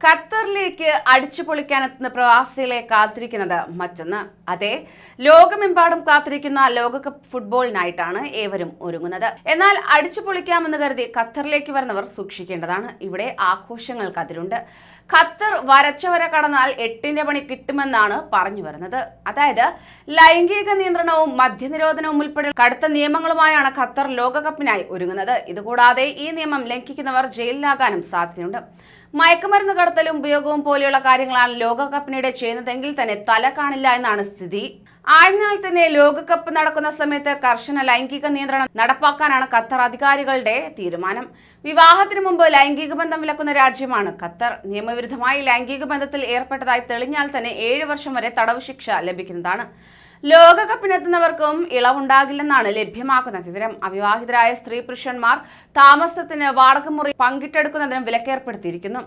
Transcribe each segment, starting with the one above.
ഖത്തറിലേക്ക് അടിച്ചു പൊളിക്കാനെത്തുന്ന പ്രവാസികളെ കാത്തിരിക്കുന്നത് മറ്റൊന്ന്. അതെ ലോകമെമ്പാടും കാത്തിരിക്കുന്ന ലോകകപ്പ് ഫുട്ബോളിനായിട്ടാണ് ഏവരും ഒരുങ്ങുന്നത്. എന്നാൽ അടിച്ചു പൊളിക്കാമെന്ന് കരുതി ഖത്തറിലേക്ക് വരുന്നവർ സൂക്ഷിക്കേണ്ടതാണ്. ഇവിടെ ആഘോഷങ്ങൾക്ക് അതിലുണ്ട് ഖത്തർ വരച്ചവരെ കടന്നാൽ എട്ടിന്റെ പണി കിട്ടുമെന്നാണ് പറഞ്ഞു വരുന്നത്. അതായത് ലൈംഗിക നിയന്ത്രണവും മദ്യനിരോധനവും ഉൾപ്പെടെ കടുത്ത നിയമങ്ങളുമായാണ് ഖത്തർ ലോകകപ്പിനായി ഒരുങ്ങുന്നത്. ഇതുകൂടാതെ ഈ നിയമം ലംഘിക്കുന്നവർ ജയിലിലാകാനും സാധ്യതയുണ്ട്. മയക്കുമരുന്ന് കടത്തലും ഉപയോഗവും പോലെയുള്ള കാര്യങ്ങളാണ് ലോകകപ്പിനിടെ ചെയ്യുന്നതെങ്കിൽ തന്നെ തല കാണില്ല എന്നാണ് സ്ഥിതി. ആയതിനാൽ തന്നെ ലോകകപ്പ് നടക്കുന്ന സമയത്ത് കർശന ലൈംഗിക നിയന്ത്രണം നടപ്പാക്കാനാണ് ഖത്തർ അധികാരികളുടെ തീരുമാനം. വിവാഹത്തിന് മുമ്പ് ലൈംഗിക ബന്ധം വിലക്കുന്ന രാജ്യമാണ് ഖത്തർ. നിയമവിരുദ്ധമായി ലൈംഗിക ബന്ധത്തിൽ ഏർപ്പെട്ടതായി തെളിഞ്ഞാൽ തന്നെ ഏഴ് വർഷം വരെ തടവ് ശിക്ഷ ലഭിക്കുന്നതാണ്. ലോകകപ്പിനെത്തുന്നവർക്കും ഇളവുണ്ടാകില്ലെന്നാണ് ലഭ്യമാക്കുന്ന വിവരം. അവിവാഹിതരായ സ്ത്രീ പുരുഷന്മാർ താമസത്തിന് വാടകമുറി പങ്കിട്ടെടുക്കുന്നതിനും വിലക്കേർപ്പെടുത്തിയിരിക്കുന്നു.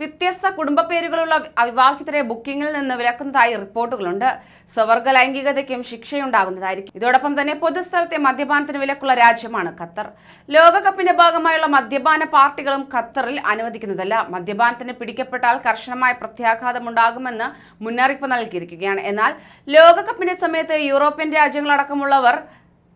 വ്യത്യസ്ത കുടുംബ പേരുകളുള്ള അവിവാഹിതരെ ബുക്കിംഗിൽ നിന്ന് വിലക്കുന്നതായി റിപ്പോർട്ടുകളുണ്ട്. സ്വവർഗ ലൈംഗികതയ്ക്കും ശിക്ഷയുണ്ടാകുന്നതായിരിക്കും. ഇതോടൊപ്പം തന്നെ പൊതുസ്ഥലത്തെ മദ്യപാനത്തിന് വിലക്കുള്ള രാജ്യമാണ് ഖത്തർ. ലോകകപ്പിന്റെ ഭാഗമായുള്ള മദ്യപാന പാർട്ടികളും ഖത്തറിൽ അനുവദിക്കുന്നതല്ല. മദ്യപാനത്തിന് പിടിക്കപ്പെട്ടാൽ കർശനമായ പ്രത്യാഘാതമുണ്ടാകുമെന്ന് മുന്നറിയിപ്പ് നൽകിയിരിക്കുകയാണ്. എന്നാൽ ലോകകപ്പിന്റെ സമയത്ത് യൂറോപ്യൻ രാജ്യങ്ങളടക്കമുള്ളവർ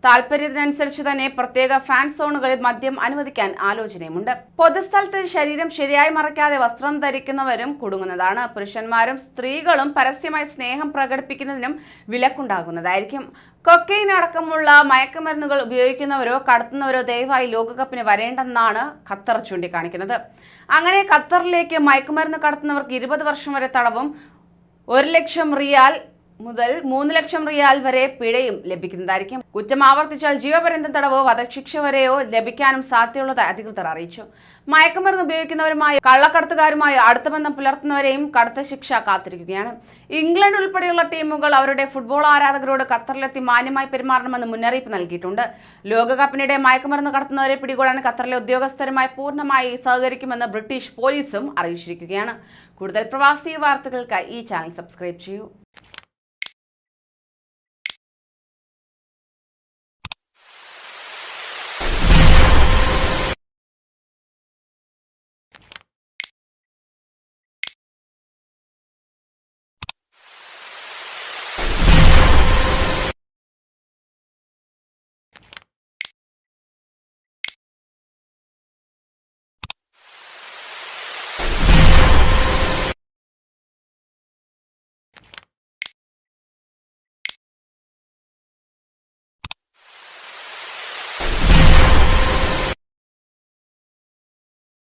താല്പര്യത്തിനനുസരിച്ച് തന്നെ പ്രത്യേക ഫാൻ സോണുകളിൽ മദ്യം അനുവദിക്കാൻ ആലോചനയുമുണ്ട്. പൊതുസ്ഥലത്ത് ശരീരം ശരിയായി മറയ്ക്കാതെ വസ്ത്രം ധരിക്കുന്നവരും കുടുങ്ങുന്നതാണ്. പുരുഷന്മാരും സ്ത്രീകളും പരസ്യമായി സ്നേഹം പ്രകടിപ്പിക്കുന്നതിനും വിലക്കുണ്ടാകുന്നതായിരിക്കും. കൊക്കൈൻ അടക്കമുള്ള മയക്കുമരുന്നുകൾ ഉപയോഗിക്കുന്നവരോ കടത്തുന്നവരോ ദയവായി ലോകകപ്പിന് വരേണ്ടെന്നാണ് ഖത്തർ ചൂണ്ടിക്കാണിക്കുന്നത്. അങ്ങനെ ഖത്തറിലേക്ക് മയക്കുമരുന്ന് കടത്തുന്നവർക്ക് ഇരുപത് വർഷം വരെ തടവും ഒരു ലക്ഷം റിയാൽ മുതൽ മൂന്ന് ലക്ഷം റിയാൽ വരെ പിഴയും ലഭിക്കുന്നതായിരിക്കും. കുറ്റം ആവർത്തിച്ചാൽ ജീവപര്യന്തം തടവോ വധശിക്ഷ വരെയോ ലഭിക്കാനും സാധ്യതയുള്ളതായി അധികൃതർ അറിയിച്ചു. മയക്കുമരുന്ന് ഉപയോഗിക്കുന്നവരുമായി കള്ളക്കടത്തുകാരുമായി അടുത്ത ബന്ധം പുലർത്തുന്നവരെയും കടുത്ത ശിക്ഷ കാത്തിരിക്കുകയാണ്. ഇംഗ്ലണ്ട് ഉൾപ്പെടെയുള്ള ടീമുകൾ അവരുടെ ഫുട്ബോൾ ആരാധകരോട് ഖത്തറിലെത്തി മാന്യമായി പെരുമാറണമെന്ന് മുന്നറിയിപ്പ് നൽകിയിട്ടുണ്ട്. ലോകകപ്പിനിടെ മയക്കുമരുന്ന് കടത്തുന്നവരെ പിടികൂടാൻ ഖത്തറിലെ ഉദ്യോഗസ്ഥരുമായി പൂർണമായി സഹകരിക്കുമെന്ന് ബ്രിട്ടീഷ് പോലീസും അറിയിച്ചിരിക്കുകയാണ്. കൂടുതൽ പ്രവാസി വാർത്തകൾക്കായി ഈ ചാനൽ സബ്സ്ക്രൈബ് ചെയ്യൂ.